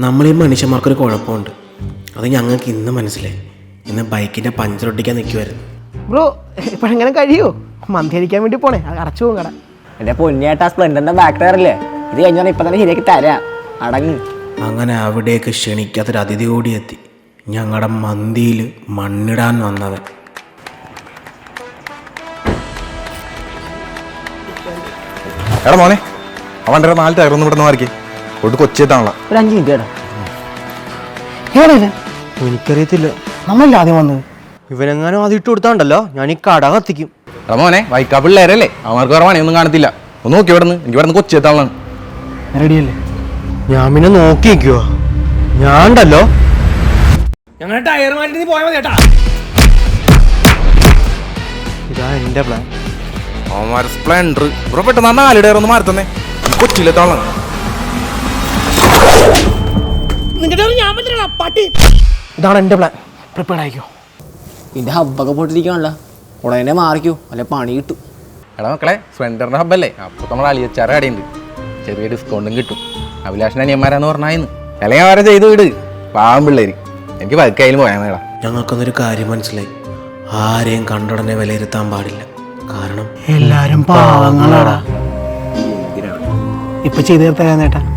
നമ്മൾ ഈ മനുഷ്യന്മാർക്കൊരു കുഴപ്പമുണ്ട്. അത് ഞങ്ങൾക്ക് ഇന്ന് മനസ്സിലായി. ഇന്ന് ബൈക്കിന്റെ പഞ്ചർ ഒട്ടിക്കാൻ നിൽക്കുമായിരുന്നു ബ്രോ ഇപ്പോഴെങ്ങനെ കഴിയോ? മന്തി അടിക്കാൻ വേണ്ടി പോണേ. അത് അടച്ചു പോകും കട എന്റെ പൊന്നിയേട്ടാ സ്പ്ലെൻഡറിന്റെ ബാക്ക് ടയറല്ലേ ഇത് കഴിഞ്ഞാൽ ഇപ്പം തന്നെ ശരിയാക്കി തരാ. അടങ്ങ്. അങ്ങനെ അവിടേക്ക് ക്ഷണിക്കാത്തൊരു അതിഥി കൂടി എത്തി. ഞങ്ങളുടെ മന്തിയിൽ മണ്ണിടാൻ വന്നത് എടാ മോനെ അവന്റെ നാല് ടയർ ഒന്നും ഇവിടെ നിന്ന് മാറിക്കേ. ഒട്ട് കൊച്ചിയെത്താണല്ലോ ഒരു അഞ്ച് മിനിറ്റ് ഏടല്ലേ എനിക്കറിയത്തില്ല. നമ്മളല്ലേ ആദ്യം വന്നത്? ഇവനെങ്ങാനും അത് ഇട്ട് കൊടുത്താണ്ടല്ലോ? ഞാൻ ഈ കട കത്തിക്കും. റമോനെ മോനെ വൈക്കാ പിള്ളേരല്ലേ? അവർക്ക് വേറെ പണിയൊന്നും കാണത്തില്ല. ഒന്ന് നോക്കി ഇവിടെ നിന്ന് എനിക്ക് ഇവിടെ നിന്ന് കൊച്ചിയെത്താണല്ലോ റെഡിയല്ലേ? ഞാൻ പിന്നെ നോക്കി ഞാൻ ഞാണ്ടല്ലോ. ഞങ്ങളുടെ ടയർ മാറ്റി പോയാൽ മതി കേട്ടാ. ഇതാ എന്റെ പ്ലാൻ അവന്മാർ സ്പ്ലെൻഡർ ഇവിടെ പെട്ടെന്ന് ആ നാല് ടയർ ഒന്ന് മാറി തന്നെ. കൊച്ചിയിലെത്താണല്ലോ ഇതാണ് എന്റെ പ്ലാൻ പ്രിപ്പയർഡ് ആയിക്കോ. ഇതിന്റെ ഹബ്ബൊക്കെ പൊട്ടിരിക്കണല്ലോ ഉടനെ മാറിക്കോ. അല്ലെ പണി കിട്ടും. എടാ മക്കളെ സ്പെൻഡറിന്റെ ഹബ്ബല്ലേ അപ്പോൾ നമ്മൾ അലിയച്ചാറ് കടയുണ്ട്. ചെറിയ ഡിസ്കൗണ്ടും കിട്ടും. അഭിലാഷൻ അനിയന്മാരാന്ന് പറഞ്ഞായിരുന്നു അല്ലെങ്കിൽ അവരെ ചെയ്ത് വിട്. പാവം പിള്ളേര്. എനിക്ക് പതുക്കായാലും പോയാൽ മതിടാ ഞങ്ങൾക്കൊന്നൊരു കാര്യം മനസ്സിലായി. ആരെയും കണ്ടുടനെ വിലയിരുത്താൻ പാടില്ല. കാരണം എല്ലാരും പാവങ്ങളാടാ. ഇപ്പൊ ചെയ്തു തീർത്തരാ നേട്ടാ.